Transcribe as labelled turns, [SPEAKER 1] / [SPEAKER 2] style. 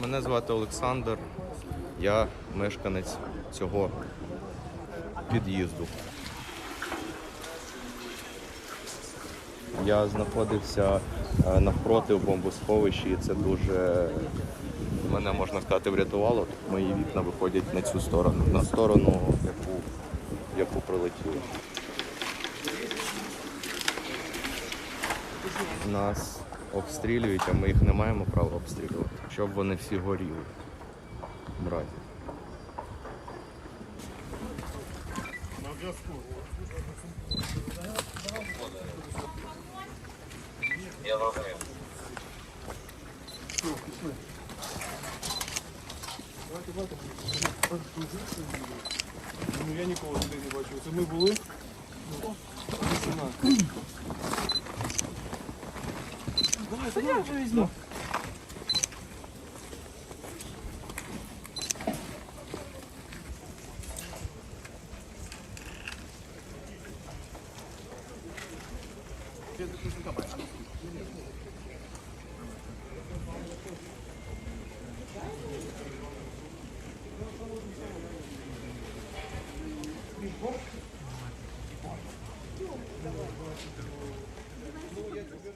[SPEAKER 1] Мене звати Олександр. Я мешканець цього під'їзду. Я знаходився е, навпроти в бомбосховищі, і це дуже мене можна сказати врятувало. Мої вікна виходять на цю сторону, на сторону, яку, яку прилетіло. Нас обстрілюють, а ми їх не маємо права обстрілювати, щоб вони всі горіли. Брать.
[SPEAKER 2] Ну я ніколи туди не бачив. Це ми були. Ну, Та я вже візьму. Ну, я тебе